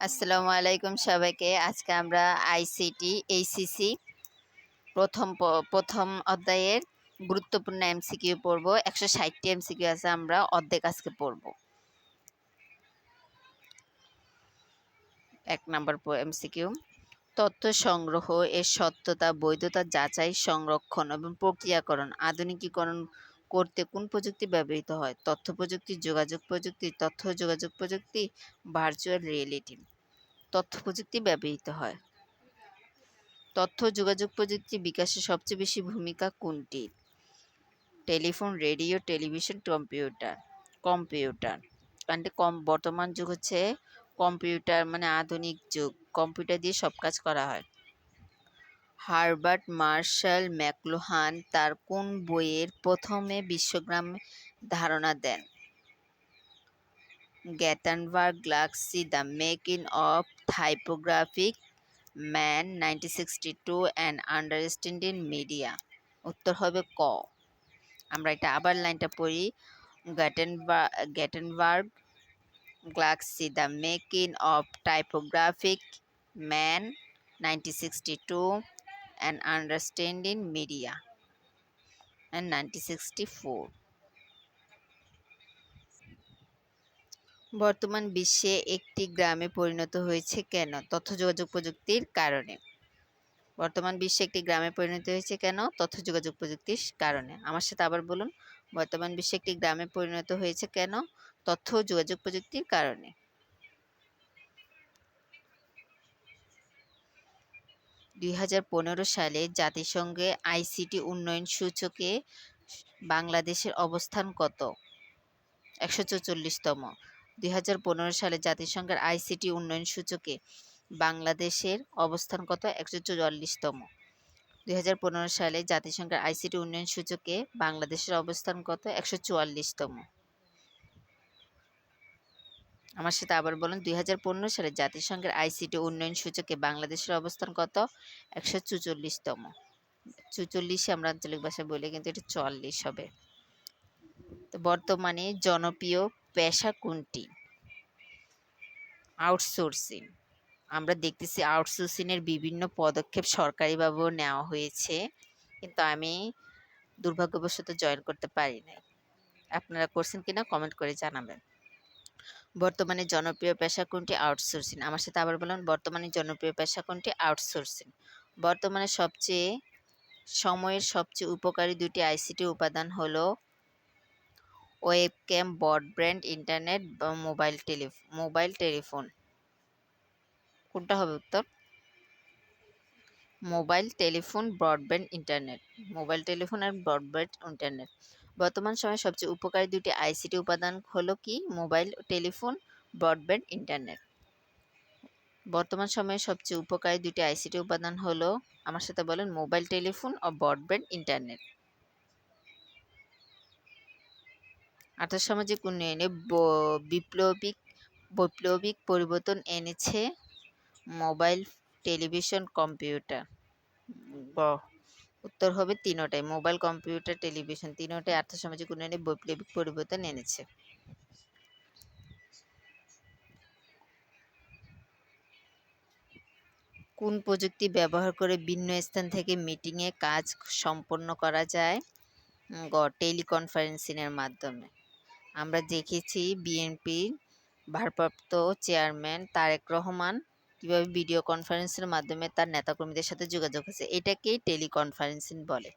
আসসালামু আলাইকুম সবাইকে। আজকে আমরা আইসিটি এইসিসি প্রথম প্রথম অধ্যায়ের গুরুত্বপূর্ণ এমসিকিউ পড়ব। একশো ষাটটি এমসিকিউ আছে, আমরা অর্ধেক আজকে পড়ব। এক নম্বর এমসিকিউ। তথ্য সংগ্রহ এর সত্যতা, বৈধতা, যাচাই, সংরক্ষণ এবং প্রক্রিয়াকরণ। আধুনিকীকরণ করতে কোন প্রযুক্তি ব্যবহৃত হয়? তথ্য প্রযুক্তি, যোগাযোগ প্রযুক্তি, তথ্য যোগাযোগ প্রযুক্তি ভার্চুয়াল রিয়েলিটি তথ্য প্রযুক্তি ব্যবহৃত হয়। তথ্য যোগাযোগ প্রযুক্তি বিকাশে সবচেয়ে বেশি ভূমিকা কোনটি? Telephone, radio, television, computer computer. কারণ কম, বর্তমান যুগ হচ্ছে কম্পিউটার মানে আধুনিক যুগ। কম্পিউটার দিয়ে সব কাজ করা হয়। হারবার্ট মার্শাল ম্যাকলুহান তার কোন বইয়ের প্রথমে বিশ্বগ্রাম ধারণা দেন? Gutenberg galaxy the making of typographic man, nineteen sixty two and understanding media. উত্তর হবে ক। আমরা এটা আবার লাইনটা পড়ি। Gutenberg Gutenberg galaxy the making of typographic man, nineteen sixty two understanding media and nineteen sixty four বর্তমান বিশ্বে একটি গ্রামে পরিণত হয়েছে কেন? তথ্য যোগাযোগ প্রযুক্তির কারণে। বর্তমান বিশ্বে একটি গ্রামে পরিণত হয়েছে কেন? তথ্য যোগাযোগ প্রযুক্তির কারণে। আমার সাথে আবার বলুন, বর্তমান বিশ্বে একটি গ্রামে পরিণত হয়েছে কেন? তথ্য যোগাযোগ প্রযুক্তির কারণে। দুই হাজার পনেরো সালে জাতিসংঘে আইসিটি উন্নয়ন সূচকে বাংলাদেশের অবস্থান কত? একশো চৌচল্লিশতম। দুই হাজার পনেরো সালে জাতিসংঘের আইসিটি উন্নয়ন সূচকে বাংলাদেশের অবস্থান কত? একশো চুয়াল্লিশতম। দুই হাজার পনেরো সালে জাতিসংঘের আইসিটি উন্নয়ন সূচকে বাংলাদেশের অবস্থান কত? একশো চুয়াল্লিশতম। আমার সাথে আবার বলুন, দুই হাজার পনেরো সালে জাতিসংঘের আইসিটি উন্নয়ন সূচকে বাংলাদেশের অবস্থান কত? একশো চুচল্লিশতম। চুচল্লিশে আমরা আঞ্চলিক ভাষায় বলি, কিন্তু এটা চুয়াল্লিশ হবে। তো বর্তমানে জনপ্রিয় পেশা কোনটি? আউটসোর্সিং। আমরা দেখতেছি আউটসোর্সিংয়ের বিভিন্ন পদক্ষেপ সরকারিভাবেও নেওয়া হয়েছে, কিন্তু আমি দুর্ভাগ্যবশত জয়েন করতে পারি নাই। আপনারা করছেন কিনা কমেন্ট করে জানাবেন। বর্তমানে জনপ্রিয় পেশা কোনটি? আউটসোর্সিং আমার সাথে আবার বলুন, বর্তমানে জনপ্রিয় পেশা কোনটি? আউটসোর্সিং বর্তমানে সবচেয়ে, সময়ের সবচেয়ে উপকারী দুটি আইসিটি উপাদান হলো ওয়েব ক্যাম ব্রডব্যান্ড ইন্টারনেট, বা মোবাইল টেলিফ, মোবাইল টেলিফোন। কোনটা হবে উত্তর? Mobile telephone, broadband, internet. Mobile telephone আর ব্রডব্যান্ড, ইন্টারনেট। বর্তমান সময়ে সবচেয়ে উপকারী দুটি আইসিটি উপাদান হলো কি? Mobile, telephone, broadband, internet. বর্তমান সময়ে সবচেয়ে উপকারী দুটি আইসিটি উপাদান হলো, আমার সাথে বলেন, মোবাইল, টেলিফোন ও ব্রডব্যান্ড, ইন্টারনেট। আর্থসামাজিক উন্নয়নে বিপ্লবিক, বৈপ্লবিক পরিবর্তন এনেছে মোবাইল, টেলিভিশন, কম্পিউটার। উত্তর হবে তিনোটাই মোবাইল, কম্পিউটার, টেলিভিশন তিনোটাই আর্থসামাজিক উন্নয়নে বৈপ্লবিক পরিবর্তন এনেছে। কোন প্রযুক্তি ব্যবহার করে ভিন্ন স্থান থেকে মিটিংয়ে কাজ সম্পন্ন করা যায়? গ, টেলিকনফারেন্সিংয়ের মাধ্যমে। আমরা দেখেছি বিএনপির ভারপ্রাপ্ত চেয়ারম্যান তারেক রহমান কীভাবে ভিডিও কনফারেন্সের মাধ্যমে তার নেতাকর্মীদের সাথে যোগাযোগ হয়েছে, এটাকেই টেলিকনফারেন্সিং বলে।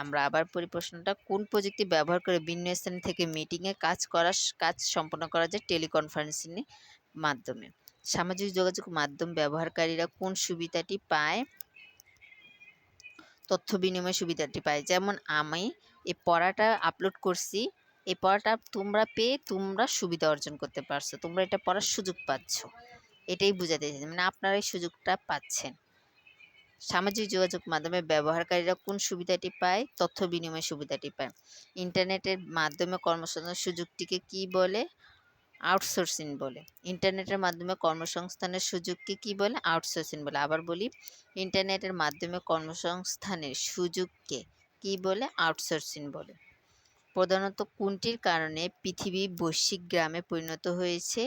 আমরা আবার পরিপ্রশ্নটা কোন প্রযুক্তি ব্যবহার করে ভিন্ন স্থান থেকে মিটিংয়ে কাজ করার কাজ সম্পন্ন করা যায় টেলিকনফারেন্সিংয়ের মাধ্যমে? সামাজিক যোগাযোগ মাধ্যম ব্যবহারকারীরা কোন সুবিধাটি পায়? তথ্য বিনিময় সুবিধাটি পায়। যেমন, আমি এই পড়াটা আপলোড করছি এই পড়াটা তোমরা পেয়ে তোমরা সুবিধা অর্জন করতে পারছ, তোমরা এটা পড়ার সুযোগ পাচ্ছ। এটাই বোঝাতে চাইছি মানে আপনারা এই সুযোগটা পাচ্ছেন। সামাজিক যোগাযোগ মাধ্যমে ব্যবহারকারীরা কোন সুবিধাটি পায়? তথ্য বিনিময় সুবিধাটি পায়। ইন্টারনেটের মাধ্যমে কর্মসংস্থানের সুযোগটিকে কি বলে? আউটসোর্সিং বলে। ইন্টারনেটের মাধ্যমে কর্মসংস্থানের সুযোগকে কি বলে? আউটসোর্সিং বলে। আবার বলি, ইন্টারনেটের মাধ্যমে কর্মসংস্থানের সুযোগকে কি বলে? আউটসোর্সিং বলে। প্রধানত কোনটির কারণে পৃথিবী বৈশ্বিক গ্রামে পরিণত হয়েছে?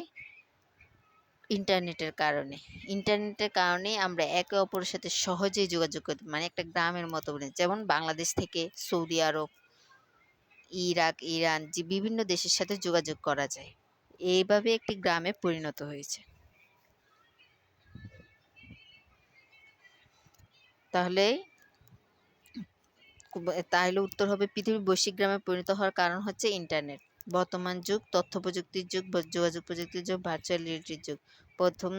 ইন্টারনেটের কারণে। ইন্টারনেটের কারণে আমরা একে অপরের সাথে সহজেই যোগাযোগ করতে মানে একটা গ্রামের মতো বলে যেমন বাংলাদেশ থেকে সৌদি আরব, ইরাক, ইরান, যে বিভিন্ন দেশের সাথে যোগাযোগ করা যায়। এইভাবে একটি গ্রামে পরিণত হয়েছে। তাহলে তাহলে উত্তর হবে পৃথিবীর বৈশ্বিক গ্রামে পরিণত হওয়ার কারণ হচ্ছে ইন্টারনেট। বর্তমান যুগ তথ্য প্রযুক্তির যুগ যোগাযোগ প্রযুক্তির যুগ ভার্চুয়াল রিয়েলিটির যুগ। প্রথম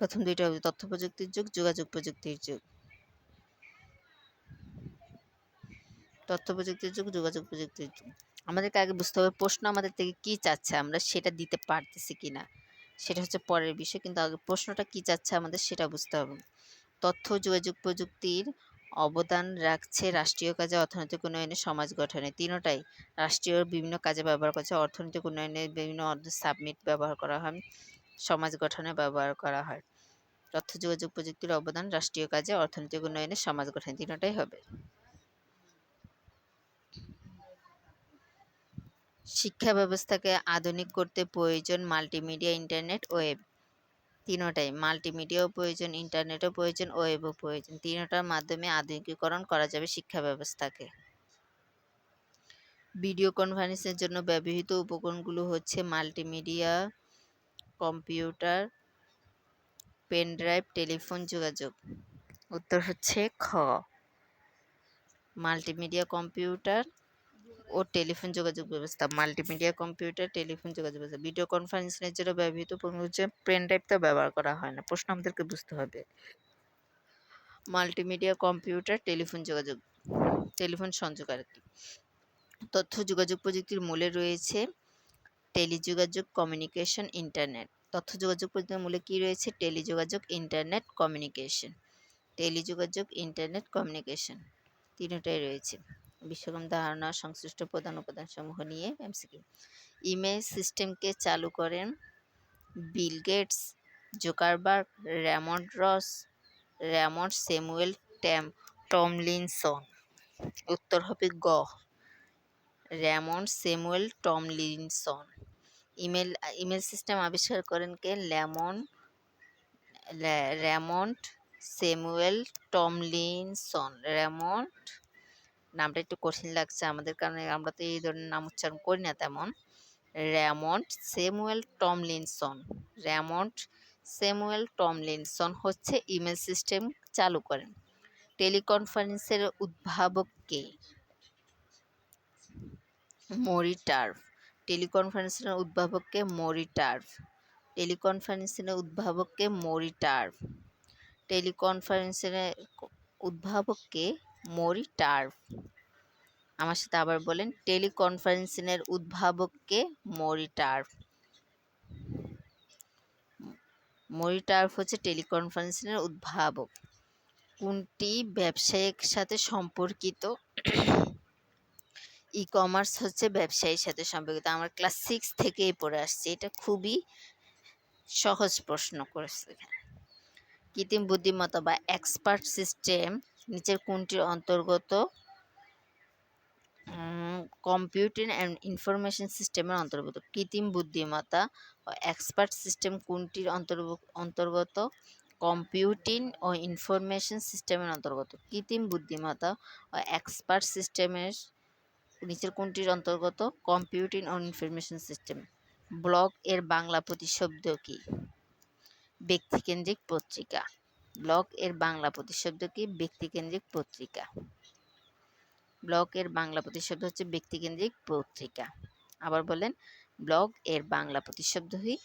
প্রথম দুইটা হবে তথ্য প্রযুক্তির যুগ, যোগাযোগ প্রযুক্তির যুগ। তথ্য প্রযুক্তির যুগ, যোগাযোগ প্রযুক্তির যুগ। আমাদেরকে আগে বুঝতে হবে প্রশ্ন আমাদের থেকে কি চাচ্ছে, আমরা সেটা দিতে পারতেছি কিনা। সেটা হচ্ছে পরের বিষয়, কিন্তু আগে প্রশ্নটা কি চাচ্ছে আমাদের সেটা বুঝতে হবে। তথ্য, যোগাযোগ প্রযুক্তির অবদান রাখছে রাষ্ট্রীয় কাজে, অর্থনৈতিক উন্নয়নে সমাজ গঠনে। তিনোটাই রাষ্ট্রীয় বিভিন্ন কাজে ব্যবহার করছে। অর্থনৈতিক উন্নয়নে বিভিন্ন সাবমিট ব্যবহার করা হয়, সমাজ গঠনে ব্যবহার করা হয়। তথ্য যোগাযোগ প্রযুক্তির অবদান রাষ্ট্রীয় কাজে, অর্থনৈতিক উন্নয়নে সমাজ গঠনে তিনোটাই হবে। শিক্ষা ব্যবস্থাকে আধুনিক করতে প্রয়োজন মাল্টিমিডিয়া, ইন্টারনেট, ওয়েব। তিনোটাই। মাল্টিমিডিয়াও প্রয়োজন ইন্টারনেটও প্রয়োজন ওয়েবও প্রয়োজন। তিনোটার মাধ্যমে আধুনিকীকরণ করা যাবে শিক্ষা ব্যবস্থাকে। ভিডিও কনফারেন্সের জন্য ব্যবহৃত উপকরণগুলো হচ্ছে multimedia computer pen drive telephone যোগাযোগ। উত্তর হচ্ছে খ। মাল্টিমিডিয়া কম্পিউটার ও টেলিফোন যোগাযোগ ব্যবস্থা মাল্টিমিডিয়া কম্পিউটার টেলিফোন যোগাযোগ ব্যবস্থা ভিডিও কনফারেন্সের জন্য ব্যবহৃত হচ্ছে পেন ড্রাইভ তো ব্যবহার করা হয় না। প্রশ্ন আমাদেরকে বুঝতে হবে। মাল্টিমিডিয়া কম্পিউটার টেলিফোন যোগাযোগ, টেলিফোন সংযোগ আর কি। তথ্য যোগাযোগ প্রযুক্তির মূলে রয়েছে টেলিযোগাযোগ কমিউনিকেশন ইন্টারনেট তথ্য যোগাযোগ প্রযুক্তির মূলে কি রয়েছে? টেলিযোগাযোগ ইন্টারনেট কমিউনিকেশন টেলিযোগাযোগ ইন্টারনেট কমিউনিকেশন তিনটাই রয়েছে। বিশ্বকম ধারণা সংশ্লিষ্ট প্রধান উপাদানসমূহ নিয়ে এমসিকিউ ইমেল সিস্টেমকে চালু করেন Bill Gates, Zuckerberg, Raymond Ross, Raymond Samuel Tam, Tomlinson. উত্তর হবে গ। Raymond Samuel Tomlinson. Email email system আবিষ্কার করেন কে? ল্যামন ল্যা- র্যামন্ড স্যামুয়েল টমলিনসন। র্যামন্ড নামটা একটু কঠিন লাগছে আমাদের কারণে আমরা তো এই ধরনের নাম উচ্চারণ করি না তেমন। Raymond Samuel Tomlinson. Raymond Samuel Tomlinson হচ্ছে ইমেল সিস্টেম চালু করেন। টেলিকনফারেন্সের উদ্ভাবক কে? মরি টার্ফ টেলিকনফারেন্সের উদ্ভাবককে মরি টার্ফ টেলিকনফারেন্সের উদ্ভাবককে মরি টার্ফ টেলিকনফারেন্সের উদ্ভাবককে মরি টার্ফ। আমার সাথে আবার বলেন, টেলিকনফারেন্সিংয়ের উদ্ভাবককে মরি টার্ফ। মরি টার্ফ হচ্ছে টেলিকনফারেন্সিংয়ের উদ্ভাবক। কোনটি ব্যবসায়িক সাথে সম্পর্কিত? ই কমার্স হচ্ছে ব্যবসায়ীর সাথে সম্পর্কিত। আমরা ক্লাস সিক্স থেকেই পড়ে আসছি। এটা খুবই সহজ প্রশ্ন করেছে কৃত্রিম বুদ্ধিমত্তা বা এক্সপার্ট সিস্টেম নিচের কোনটির অন্তর্গত কম্পিউটিং অ্যান্ড ইনফরমেশন সিস্টেমের অন্তর্গত। কৃত্রিম বুদ্ধিমত্তা ও এক্সপার্ট সিস্টেম কোনটির অন্তর্গত। কম্পিউটিং ও ইনফরমেশন সিস্টেমের অন্তর্গত। কৃত্রিম বুদ্ধিমত্তা ও এক্সপার্ট সিস্টেমের নিচের কোনটির অন্তর্গত। কম্পিউটিং ও ইনফরমেশন সিস্টেম ব্লগ এর বাংলা প্রতিশব্দ কি? ব্যক্তিকেন্দ্রিক পত্রিকা। ব্লগ এর বাংলা প্রতিশব্দ কি? ব্যক্তিকেন্দ্রিক পত্রিকা। ব্লগ এর বাংলা প্রতিশব্দ হচ্ছে ব্যক্তিকেন্দ্রিক পত্রিকা। আবার বলেন, ব্লগ এর বাংলা প্রতিশব্দ হই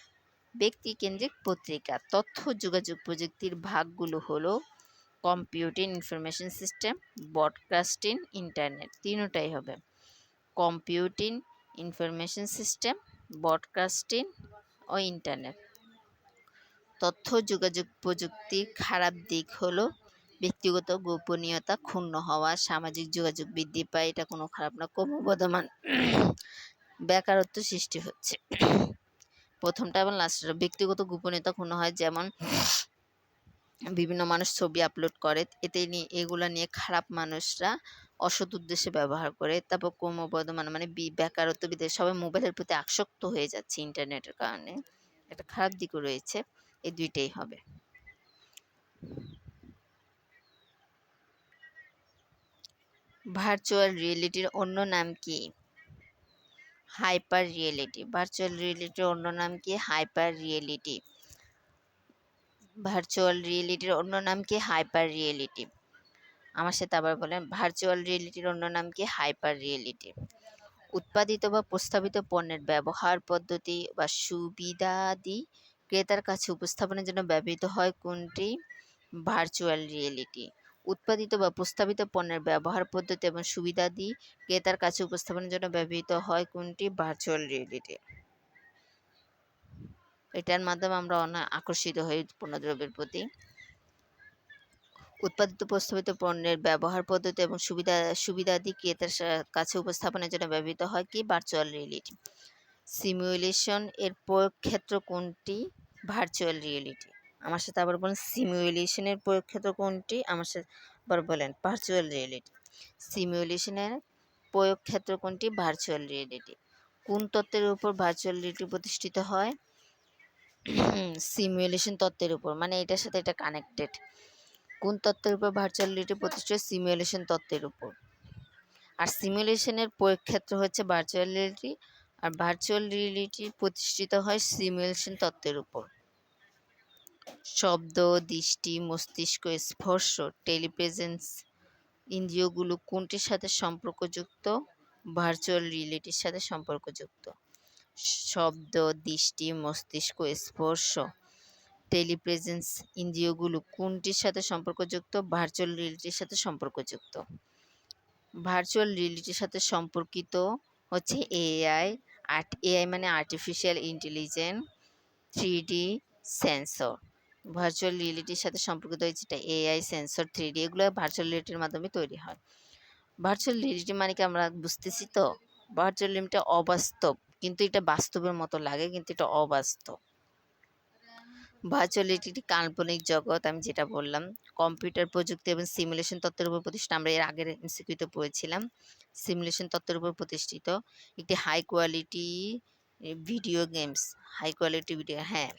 ব্যক্তিকেন্দ্রিক পত্রিকা। তথ্য, যোগাযোগ প্রযুক্তির ভাগগুলো হলো computing information system broadcasting internet তিনটাই হবে। কম্পিউটিং ইনফরমেশন সিস্টেম ব্রডকাস্টিং ও ইন্টারনেট তথ্য, যোগাযোগ প্রযুক্তির খারাপ দিক হলো ব্যক্তিগত গোপনীয়তা ক্ষুণ্ণ হওয়া, সামাজিক যোগাযোগ বৃদ্ধি পায়, এটা কোনো খারাপ না ক্রমবর্ধমান বেকারত্ব সৃষ্টি হচ্ছে। প্রথমটা এবং লাস্টটা ব্যক্তিগত গোপনীয়তা ক্ষুণ্ণ হয় যেমন বিভিন্ন মানুষ ছবি আপলোড করে, এতে নিয়ে এগুলো নিয়ে খারাপ মানুষরা অসৎ উদ্দেশ্যে ব্যবহার করে, তারপর ক্রমবর্ধমান মানে বেকারত্ব বিদেশ সবাই মোবাইলের প্রতি আসক্ত হয়ে যাচ্ছে ইন্টারনেটের কারণে, একটা খারাপ দিকও রয়েছে। এই দুইটাই হবে। ভার্চুয়াল রিয়েলিটির অন্য নাম কি? হাইপার রিয়েলিটি ভার্চুয়াল রিয়েলিটির অন্য নাম কি? হাইপার রিয়েলিটি ভার্চুয়াল রিয়েলিটির অন্য নাম কি? হাইপার রিয়েলিটি আমার সাথে আবার বলেন ভার্চুয়াল রিয়েলিটির অন্য নাম কি? হাইপার রিয়েলিটি উৎপাদিত বা প্রস্তাবিত পণ্যের ব্যবহার পদ্ধতি বা সুবিধাদি ক্রেতার কাছে উপস্থাপনের জন্য ব্যবহৃত হয় কোনটি? ভার্চুয়াল রিয়েলিটি উৎপাদিত বা প্রস্তাবিত পণ্যের ব্যবহার পদ্ধতি এবং সুবিধাদি ক্রেতার কাছে উপস্থাপনের জন্য ব্যবহৃত হয় কোনটি? ভার্চুয়াল রিয়েলিটি এটার মাধ্যমে আমরা অনেক আকর্ষিত হই পণ্যদ্রব্যের প্রতি। উৎপাদিত, প্রস্তাবিত পণ্যের ব্যবহার পদ্ধতি এবং সুবিধা সুবিধাদি ক্রেতার কাছে উপস্থাপনের জন্য ব্যবহৃত হয় কি? ভার্চুয়াল রিয়েলিটি সিমুলেশন এর প্রয়োগ ক্ষেত্র কোনটি? ভার্চুয়াল রিয়েলিটি আমার সাথে আবার বলেন সিমুলেশনের প্রয়োগ ক্ষেত্র কোনটি? আমার সাথে আবার বলেন ভার্চুয়াল রিয়েলিটি সিমুলেশনের প্রয়োগ ক্ষেত্র কোনটি? ভার্চুয়াল রিয়েলিটি কোন তত্ত্বের উপর ভার্চুয়াল রিয়েলিটি প্রতিষ্ঠিত হয়? সিমুলেশন তত্ত্বের উপর মানে এটার সাথে এটা কানেক্টেড কোন তত্ত্বের উপর ভার্চুয়াল রিয়েলিটি প্রতিষ্ঠিত সিমুলেশন তত্ত্বের উপর. আর সিমুলেশনের প্রয়োগ ক্ষেত্র হচ্ছে ভার্চুয়াল রিয়েলিটি আর ভার্চুয়াল রিয়েলিটি প্রতিষ্ঠিত হয় সিমুলেশন তত্ত্বের উপর। শব্দ, দৃষ্টি, মস্তিষ্ক, স্পর্শ টেলিপ্রেজেন্স ইন্দ্রিয়গুলো কোনটির সাথে সম্পর্কযুক্ত? ভার্চুয়াল রিয়েলিটির সাথে সম্পর্কযুক্ত। শব্দ, দৃষ্টি, মস্তিষ্ক, স্পর্শ টেলিপ্রেজেন্স ইন্দ্রিয়গুলো কোনটির সাথে সম্পর্কযুক্ত? ভার্চুয়াল রিয়েলিটির সাথে সম্পর্কযুক্ত। ভার্চুয়াল রিয়েলিটির সাথে সম্পর্কিত হচ্ছে এআই আর্ট এআই মানে artificial intelligence three D sensor virtual রিয়েলিটির সাথে সম্পর্কিত হয়েছে এটা এআই সেন্সর থ্রি ডি এগুলো ভার্চুয়াল রিয়েলিটির মাধ্যমে তৈরি হয়। ভার্চুয়াল রিয়েলিটি মানে কি আমরা বুঝতেছি তো? ভার্চুয়াল রিয়েলিটিটা অবাস্তব, কিন্তু এটা বাস্তবের মতো লাগে, কিন্তু এটা অবাস্তব। ভার্চুয়াল রিয়েলিটি কাল্পনিক জগৎ, আমি যেটা বললাম। কম্পিউটার প্রযুক্তি এবং সিমুলেশন তত্ত্বের উপর প্রতিষ্ঠিত, আমরা এর আগের এমসিকিউতে পড়েছিলাম। সিমুলেশন তত্ত্বের উপর প্রতিষ্ঠিত একটি high quality video games high quality video হ্যাঁ।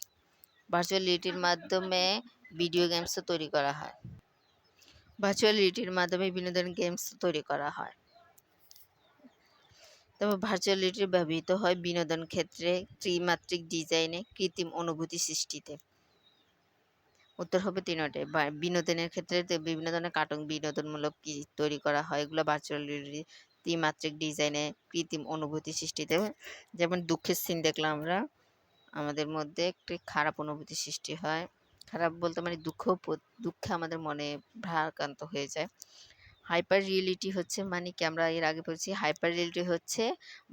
ভার্চুয়াল রিয়েলিটির মাধ্যমে ভিডিও গেমসও তৈরি করা হয়। ভার্চুয়াল রিয়েলিটির মাধ্যমে বিনোদন গেমস তৈরি করা হয়। তবে ভার্চুয়াল রিয়েলিটি ব্যবহৃত হয় বিনোদন ক্ষেত্রে ত্রিমাত্রিক ডিজাইনে কৃত্রিম অনুভূতি সৃষ্টিতে। উত্তর হবে তিনটে। বিনোদনের ক্ষেত্রে বিভিন্ন ধরনের কার্টুন বিনোদনমূলক কি তৈরি করা হয়, এগুলো ভার্চুয়াল রিয়েলিটি ত্রিমাত্রিক ডিজাইনে কৃত্রিম অনুভূতি সৃষ্টিতে, যেমন দুঃখের সিন দেখলাম আমরা, আমাদের মধ্যে একটি খারাপ অনুভূতি সৃষ্টি হয়। খারাপ বলতে মানে দুঃখ দুঃখে আমাদের মনে ভারাক্রান্ত হয়ে যায়। হাইপার রিয়েলিটি হচ্ছে মানে কি আমরা এর আগে বলছি হাইপার রিয়েলিটি হচ্ছে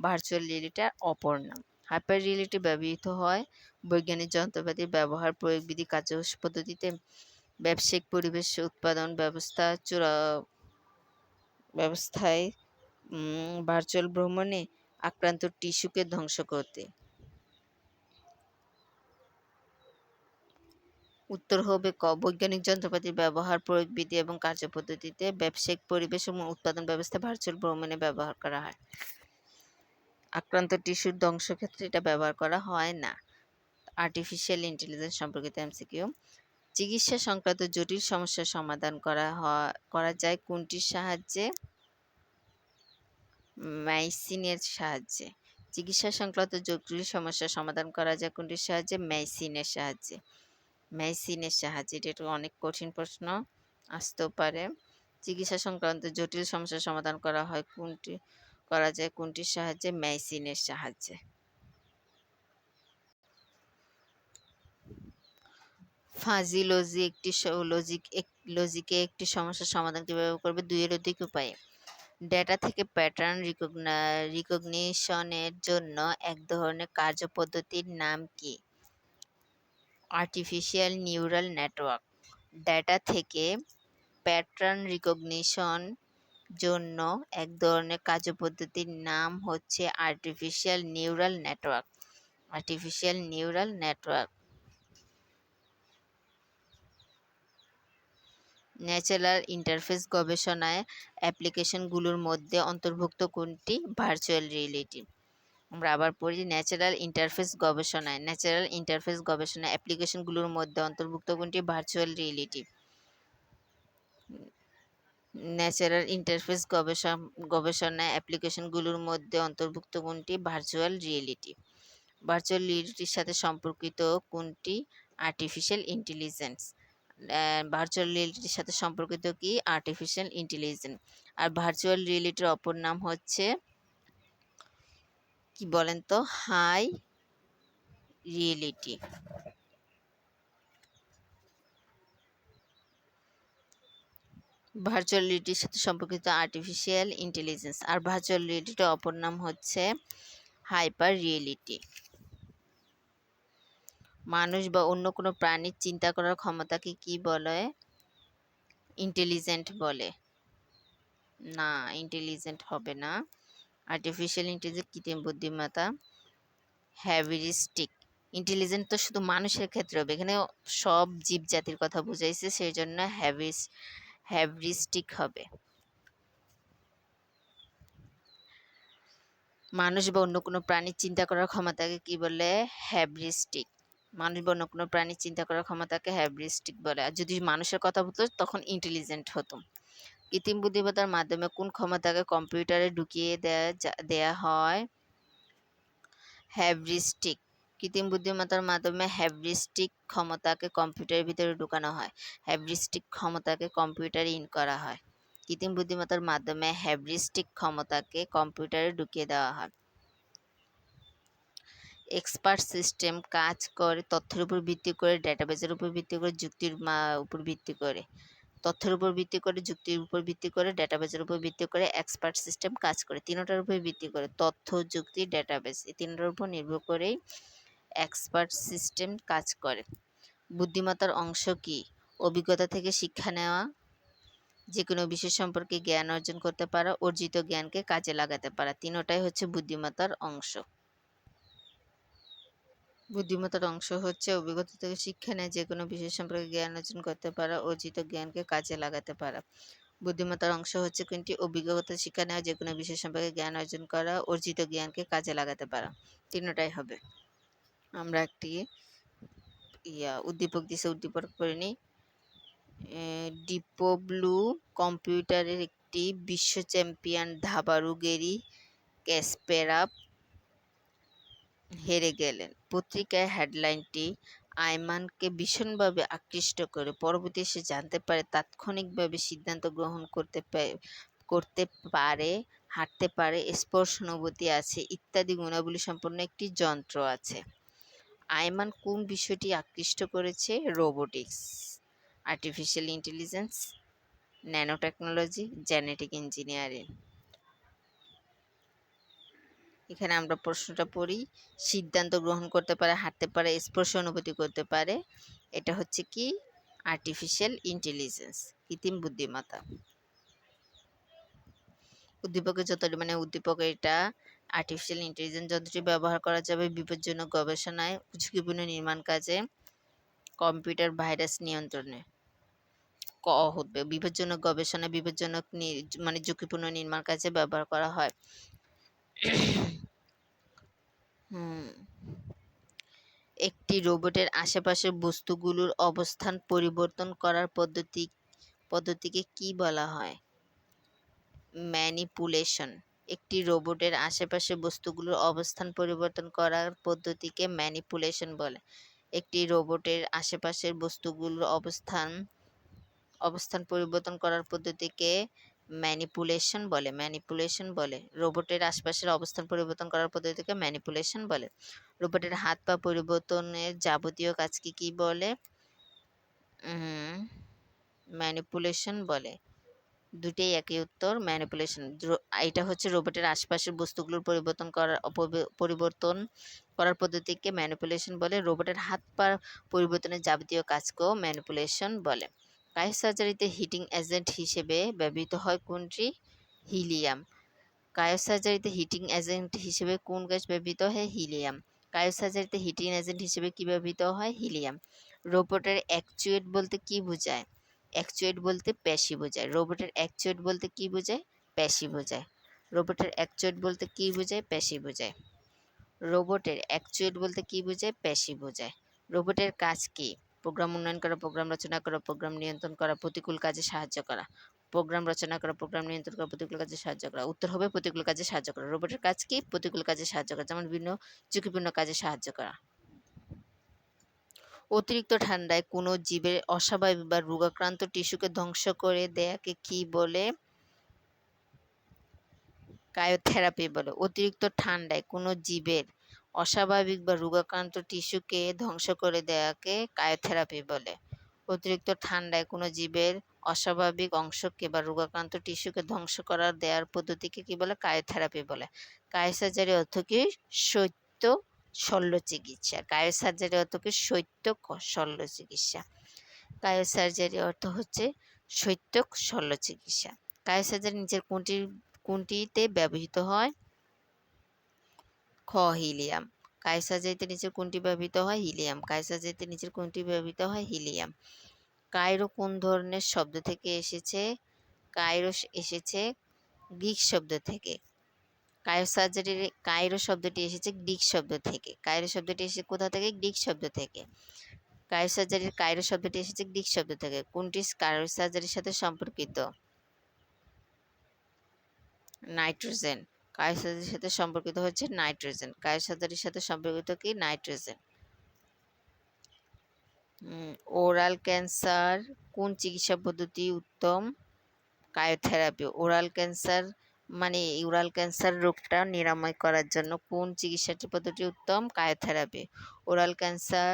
ভার্চুয়াল রিয়েলিটির অপর নাম হাইপার রিয়েলিটি ব্যবহৃত হয় বৈজ্ঞানিক যন্ত্রপাতির ব্যবহার প্রয়োগবিধি কার্য পদ্ধতিতে ব্যবসায়িক পরিবেশ উৎপাদন ব্যবস্থা, চূড়া ব্যবস্থায় ভার্চুয়াল ভ্রমণে আক্রান্ত টিস্যুকে ধ্বংস করতে। উত্তর হবে ক, বৈজ্ঞানিক যন্ত্রপাতির ব্যবহার প্রয়োগবিধি এবং কার্যপদ্ধতিতে ব্যবসায়িক পরিবেশ এবং উৎপাদন ব্যবস্থা ভার্চুয়াল ভ্রমণে ব্যবহার করা হয়। আক্রান্ত টিস্যুর ধ্বংস ক্ষেত্রে এটা ব্যবহার করা হয় না। আর্টিফিশিয়াল ইন্টেলিজেন্স সম্পর্কিত এমসিকিউ চিকিৎসা সংক্রান্ত জটিল সমস্যার সমাধান করা করা যায় কোনটির সাহায্যে? মেডিসিনের সাহায্যে। চিকিৎসা সংক্রান্ত জটিল সমস্যার সমাধান করা যায় কোনটির সাহায্যে? মেডিসিনের সাহায্যে। মেডিসিনের সাহায্যে, এটা একটু অনেক কঠিন প্রশ্ন, আসতেও পারে। চিকিৎসা সংক্রান্ত জটিল সমস্যার সমাধান করা হয় কোনটি, করা যায় কোনটির সাহায্যে? মেডিসিনের সাহায্যে। ফাজি লজি একটি লজিক এক লজিকে একটি সমস্যার সমাধান কীভাবে করবে? দুইয়ের অধিক উপায়ে। ডেটা থেকে প্যাটার্ন রিকগনা রিকগনিশনের জন্য এক ধরনের কার্যপদ্ধতির নাম কি? আর্টিফিশিয়াল নিউরাল নেটওয়ার্ক ডেটা থেকে প্যাটার্ন রিকগনিশন জন্য এক ধরনের কার্যপদ্ধতির নাম হচ্ছে artificial neural network artificial neural network natural interface গবেষণায় অ্যাপ্লিকেশনগুলোর মধ্যে অন্তর্ভুক্ত কোনটি? Virtual reality. আমরা আবার পড়ি ন্যাচারাল ইন্টারফেস গবেষণায়, ন্যাচারাল ইন্টারফেস গবেষণা অ্যাপ্লিকেশনগুলোর মধ্যে অন্তর্ভুক্ত কোনটি? Virtual reality. ন্যাচারাল ইন্টারফেস গবেষণা গবেষণা অ্যাপ্লিকেশনগুলোর মধ্যে অন্তর্ভুক্ত কোনটি? Virtual reality. ভার্চুয়াল রিয়েলিটির সাথে সম্পর্কিত কোনটি? Artificial intelligence. ভার্চুয়াল রিয়েলিটির সাথে সম্পর্কিত কি? আর্টিফিশিয়াল ইন্টেলিজেন্স আর ভার্চুয়াল রিয়েলিটির অপর নাম হচ্ছে, কি বলেন তো? হাই রিয়েলিটি ভার্চুয়াল রিয়েলিটির সাথে সম্পর্কিত আর্টিফিশিয়াল ইন্টেলিজেন্স আর ভার্চুয়াল রিয়েলিটির অপর নাম হচ্ছে হাইপার রিয়েলিটি মানুষ বা অন্য কোনো প্রাণীর চিন্তা করার ক্ষমতাকে কি বলে? ইন্টেলিজেন্ট বলে। না ইন্টেলিজেন্ট হবে না। আর্টিফিশিয়াল ইন্টেলিজেন্স কৃত্রিম বুদ্ধিমত্তা। হ্যাভিরিস্টিক ইন্টেলিজেন্ট তো শুধু মানুষের ক্ষেত্রে হবে। এখানে সব জীব জাতির কথা বুঝাইছে সেই জন্য হ্যাভিস হ্যাভরিস্টিক হবে। মানুষ বা অন্য কোনো প্রাণীর চিন্তা করার ক্ষমতাকে কি বলে? হ্যাভরিস্টিক মানুষ বা অন্য কোনো প্রাণীর চিন্তা করার ক্ষমতাকে হ্যাভরিস্টিক বলে। আর যদি মানুষের কথা বলতো, তখন ইন্টেলিজেন্ট হতো। কৃত্রিম বুদ্ধিমত্তার মাধ্যমে কোন ক্ষমতাকে কম্পিউটারে ঢুকিয়ে দেয়া দেয়া হয়? হ্যাভরিস্টিক কৃত্রিম বুদ্ধিমত্তার মাধ্যমে হ্যাভরিস্টিক ক্ষমতাকে কম্পিউটারের ভিতরে ঢুকানো হয়। হ্যাভরিস্টিক ক্ষমতাকে কম্পিউটারে ইন করা হয়। কৃত্রিম বুদ্ধিমত্তার মাধ্যমে হ্যাভরিস্টিক ক্ষমতাকে কম্পিউটারে ঢুকিয়ে দেওয়া হয়। এক্সপার্ট সিস্টেম কাজ করে, তথ্যের উপর ভিত্তি করে ডেটাবেসের উপর ভিত্তি করে, যুক্তির উপর ভিত্তি করে। তথ্যের উপর ভিত্তি করে, যুক্তির উপর ভিত্তি করে ডেটাবেসের উপর ভিত্তি করে এক্সপার্ট সিস্টেম কাজ করে। তিনটার উপর ভিত্তি করে, তথ্য, যুক্তি ডেটাবেস এই তিনটার উপর নির্ভর করেই এক্সপার্ট সিস্টেম কাজ করে। বুদ্ধিমত্তার অংশ কি? অভিজ্ঞতা থেকে শিক্ষা নেওয়া যে কোনো বিষয় সম্পর্কে জ্ঞান অর্জন করতে পারা, অর্জিত জ্ঞানকে কাজে লাগাতে পারা। তিনোটাই হচ্ছে বুদ্ধিমত্তার অংশ। বুদ্ধিমত্তার অংশ হচ্ছে অভিজ্ঞতা থেকে শিক্ষা নেয় যে কোনো বিষয় সম্পর্কে জ্ঞান অর্জন করতে পারা, অর্জিত জ্ঞানকে কাজে লাগাতে পারা। বুদ্ধিমত্তার অংশ হচ্ছে কোনটি অভিজ্ঞতা শিক্ষা নেওয়া, যে কোনো বিষয় সম্পর্কে জ্ঞান অর্জন করা, অর্জিত জ্ঞানকে কাজে লাগাতে পারা। তিনটাই হবে। আমরা একটি ইয়া উদ্দীপক দিছে, উদ্দীপক করে নিই। ডিপোব্লু কম্পিউটারের একটি বিশ্ব চ্যাম্পিয়ন ধাবারু গেরি ক্যাসপেরাপ হেরে গেলেন। পত্রিকায় হেডলাইনটি আয়মানকে ভীষণভাবে আকৃষ্ট করে। পরবর্তী সে জানতে পারে, তাৎক্ষণিকভাবে সিদ্ধান্ত গ্রহণ করতে করতে পারে, হাঁটতে পারে, স্পর্শ অনুভূতি আছে, ইত্যাদি গুণাবলী সম্পন্ন একটি যন্ত্র আছে। আয়মান কোন বিষয়টি আকৃষ্ট করেছে? Robotics artificial intelligence nano technology genetic engineering এখানে আমরা প্রশ্নটা পড়ি, সিদ্ধান্ত গ্রহণ করতে পারে, হাঁটতে পারে, স্পর্শ অনুভূতি করতে পারে। এটা হচ্ছে কি? আর্টিফিশিয়াল ইন্টেলিজেন্স কৃত্রিম বুদ্ধিমত্তা। উদ্দীপকের যত মানে উদ্দীপক এটা আর্টিফিশিয়াল ইন্টেলিজেন্স যন্ত্রটি ব্যবহার করা যাবে বিপজ্জনক গবেষণায়, ঝুঁকিপূর্ণ নির্মাণ কাজে কম্পিউটার ভাইরাস নিয়ন্ত্রণে। ক হবে বিপজ্জনক গবেষণা বিপজ্জনক মানে ঝুঁকিপূর্ণ নির্মাণ কাজে ব্যবহার করা হয়। একটি রোবটের আশেপাশের বস্তুগুলোর অবস্থান পরিবর্তন করার পদ্ধতি, পদ্ধতিকে কি বলা হয়? ম্যানিপুলেশন। একটি রোবটের আশেপাশে বস্তুগুলোর অবস্থান পরিবর্তন করার পদ্ধতিকে ম্যানিপুলেশন বলে। একটি রোবটের আশেপাশের বস্তুগুলোর অবস্থান অবস্থান পরিবর্তন করার পদ্ধতিকে ম্যানিপুলেশন বলে ম্যানিপুলেশন বলে। রোবটের আশপাশের অবস্থান পরিবর্তন করার পদ্ধতিকে ম্যানিপুলেশন বলে। রোবটের হাত পা পরিবর্তনের যাবতীয় কাজকে কি বলে? ম্যানিপুলেশন বলে। দুটেই একই উত্তর ম্যানিপুলেশন এটা হচ্ছে রোবটের আশপাশের বস্তুগুলোর পরিবর্তন করার পরিবর্তন করার পদ্ধতিকে ম্যানিপুলেশন বলে। রোবটের হাত পা পরিবর্তনের যাবতীয় কাজকেও ম্যানিপুলেশন বলে। কায়োসার্জারিতে হিটিং এজেন্ট হিসেবে ব্যবহৃত হয় কোনটি? হিলিয়াম। কায়োসার্জারিতে হিটিং এজেন্ট হিসেবে কোন গ্যাস ব্যবহৃত হয়? হিলিয়াম। কায়োসার্জারিতে হিটিং এজেন্ট হিসেবে কি ব্যবহৃত হয়? হিলিয়াম। রোবটের অ্যাকচুয়েট বলতে কি বোঝায়? অ্যাকচুয়েট বলতে প্যাশি বোঝায়। রোবটের অ্যাকচুয়েট বলতে কি বোঝায়? প্যাশি বোঝায়। রোবটের অ্যাকচুয়েট বলতে কি বোঝায়? প্যাশি বোঝায়। রোবটের অ্যাকচুয়েট বলতে কি বোঝায়? পেশি বোঝায়। রোবটের কাজ কি? প্রোগ্রাম উন্নয়ন করা প্রোগ্রাম রচনা করা প্রোগ্রাম নিয়ন্ত্রণ করা, প্রতিকূল কাজে সাহায্য করা। প্রোগ্রাম রচনা করা প্রোগ্রাম নিয়ন্ত্রণ করা, প্রতিকূল কাজে সাহায্য করা। উত্তর হবে প্রতিকূল কাজে সাহায্য করা। রোবটের কাজ কি? প্রতিকূল কাজে সাহায্য করা, যেমন বিভিন্ন ঝুঁকিপূর্ণ কাজে সাহায্য করা। অতিরিক্ত ঠান্ডায় কোনো জীবের অস্বাভাবিক বা রোগাক্রান্ত টিস্যুকে ধ্বংস করে দেয়াকে কি বলে? কায়োথেরাপি বলে। অতিরিক্ত ঠান্ডায় কোনো জীবের অস্বাভাবিক বা রোগাক্রান্ত টিস্যুকে ধ্বংস করে দেওয়াকে কায়োথেরাপি বলে। অতিরিক্ত ঠান্ডায় কোনো জীবের অস্বাভাবিক অংশকে বা রোগাক্রান্ত টিস্যুকে ধ্বংস করার দেওয়ার পদ্ধতিকে কি বলে? কায়োথেরাপি বলে। কায়োসার্জারি অর্থ কি? শৈত্য শল্য চিকিৎসা। কায়োসার্জারি অর্থ কি? শৈত্য শল্য চিকিৎসা। কায়োসার্জারি অর্থ হচ্ছে শৈত্য শল্য চিকিৎসা। কায়োসার্জারি নিচের কোনটি কোনটিতে ব্যবহৃত হয়? খ হিলিয়াম। কায়সার্জারিতে নিচের কোনটি ব্যবহৃত হয়? হিলিয়াম। কায়সার্জারিতে নিচের কোনটি ব্যবহৃত হয়? হিলিয়াম। কায়রো কোন ধরনের শব্দ থেকে এসেছে? কায়রো এসেছে গ্রিক শব্দ থেকে। কায়ো সার্জারির কায়রো শব্দটি এসেছে গ্রিক শব্দ থেকে। কায়রো শব্দটি এসেছে কোথা থেকে? গ্রিক শব্দ থেকে। কায়ো সার্জারির কায়রো শব্দটি এসেছে গ্রিক শব্দ থেকে। কোনটি কায়রো সার্জারির সাথে সম্পর্কিত? নাইট্রোজেন। কায়োসার্জারির সাথে সম্পর্কিত হচ্ছে নাইট্রোজেন। কায়োসার্জারির সাথে সম্পর্কিত কি? নাইট্রোজেন। ওরাল ক্যান্সার কোন চিকিৎসা পদ্ধতি উত্তম? কায়োথেরাপি। ওরাল ক্যান্সার মানে ইউরাল ক্যান্সার রোগটা নিরাময় করার জন্য কোন চিকিৎসা পদ্ধতি উত্তম? কায়োথেরাপি। ওরাল ক্যান্সার,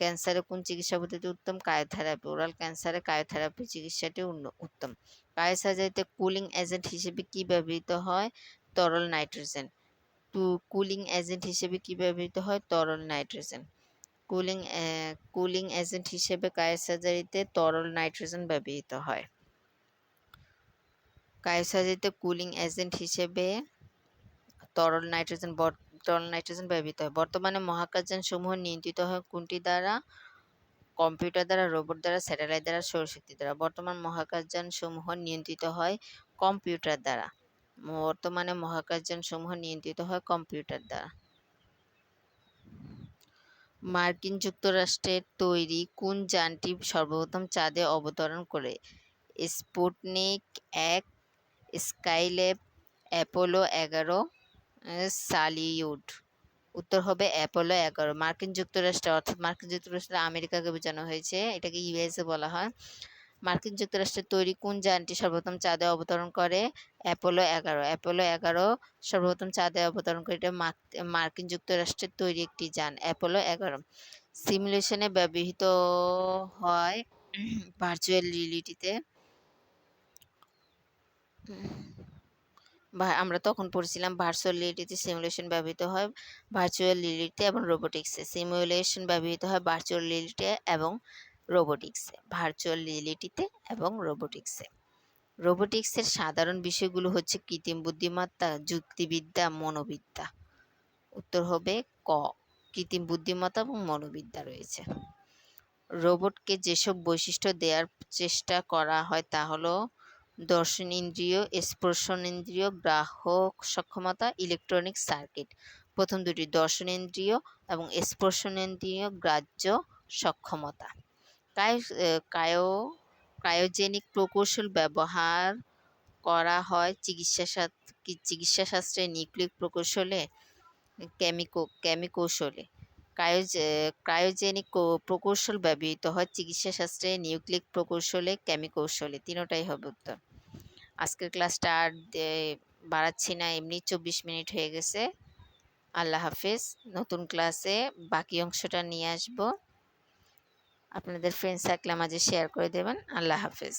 ক্যান্সারে কোন চিকিৎসা পদ্ধতি উত্তম? কায়োথেরাপি। ওরাল ক্যান্সারে কায়োথেরাপি চিকিৎসাটি উত্তম। কায়োসার্জারিতে কুলিং এজেন্ট হিসেবে কি ব্যবহৃত হয়? তরল নাইট্রোজেন। টু কুলিং এজেন্ট হিসেবে কি ব্যবহৃত হয়? তরল নাইট্রোজেন। কুলিং কুলিং এজেন্ট হিসেবে কায়োসার্জারিতে তরল নাইট্রোজেন ব্যবহৃত হয়। কায়োসার্জারিতে কুলিং এজেন্ট হিসেবে তরল নাইট্রোজেন তরল নাইট্রোজেন ব্যবহৃত হয়। বর্তমানে মহাকাশযান সমূহ নিয়ন্ত্রিত হয় কোনটি দ্বারা? কম্পিউটার দ্বারা, রোবট দ্বারা, স্যাটেলাইট দ্বারা, সৌরশক্তি দ্বারা। বর্তমান মহাকাশযান সমূহ নিয়ন্ত্রিত হয় কম্পিউটার দ্বারা। বর্তমানে মহাকাশযান সমূহ নিয়ন্ত্রিত হয় কম্পিউটার দ্বারা। মার্কিন যুক্তরাষ্ট্রের তৈরি কোন যানটি সর্বপ্রথম চাঁদে অবতরণ করে? স্পুটনিক এক স্কাইলেব অ্যাপোলো এগারো সালিউড উত্তর হবে অ্যাপোলো এগারো। মার্কিন যুক্তরাষ্ট্র, অর্থাৎ মার্কিন যুক্তরাষ্ট্রে আমেরিকাকে বোঝানো হয়েছে। এটাকে ইউএসএ বলা হয়। মার্কিন যুক্তরাষ্ট্রের তৈরি কোন যানটি সর্বপ্রথম চাঁদে অবতরণ করে? অ্যাপোলো এগারো। অ্যাপোলো এগারো সর্বপ্রথম চাঁদে অবতরণ করে এটা মার্কিন যুক্তরাষ্ট্রের তৈরি একটি যান, অ্যাপোলো এগারো। সিমুলেশনে ব্যবহৃত হয় ভার্চুয়াল রিয়েলিটিতে। আমরা তখন পড়ছিলাম ভার্চুয়াল রিয়েলিটিতে সিমুলেশন ব্যবহৃত হয় ভার্চুয়াল রিয়েলিটি এবং রোবোটিক্সে। সিমুলেশন ব্যবহৃত হয় ভার্চুয়াল রিয়েলিটি এবং রোবোটিক্সে ভার্চুয়াল রিয়েলিটিতে এবং রোবোটিক্সে রোবোটিক্সের সাধারণ বিষয়গুলো হচ্ছে কৃত্রিম বুদ্ধিমত্তা, যুক্তিবিদ্যা, মনোবিদ্যা। উত্তর হবে ক, কৃত্রিম বুদ্ধিমত্তা এবং মনোবিদ্যা রয়েছে। রোবটকে যেসব বৈশিষ্ট্য দেওয়ার চেষ্টা করা হয় তা হলো দর্শন ইন্দ্রিয় স্পর্শন ইন্দ্রিয় গ্রাহক সক্ষমতা ইলেকট্রনিক সার্কিট প্রথম দুটি দর্শন ইন্দ্রিয় এবং স্পর্শন ইন্দ্রিয় গ্রাহ্য সক্ষমতা। কায় কায়ো ক্রায়োজেনিক প্রকৌশল ব্যবহার করা হয় চিকিৎসা চিকিৎসা শাস্ত্রে নিউক্লিক প্রকৌশলে কেমিকো কেমিকৌশলে ক্রায়োজ ক্রায়োজেনিক প্রকৌশল ব্যবহৃত হয় চিকিৎসা শাস্ত্রে নিউক্লিক প্রকৌশলে কেমিকৌশলে তিনোটাই হবে উত্তর। আজকের ক্লাসটা আর বাড়াচ্ছি না, এমনি চব্বিশ মিনিট হয়ে গেছে। আল্লাহ হাফিজ। নতুন ক্লাসে বাকি অংশটা নিয়ে আসব। আপনাদের ফ্রেন্ড সার্কেলের মাঝে শেয়ার করে দেবেন। আল্লাহ হাফেজ।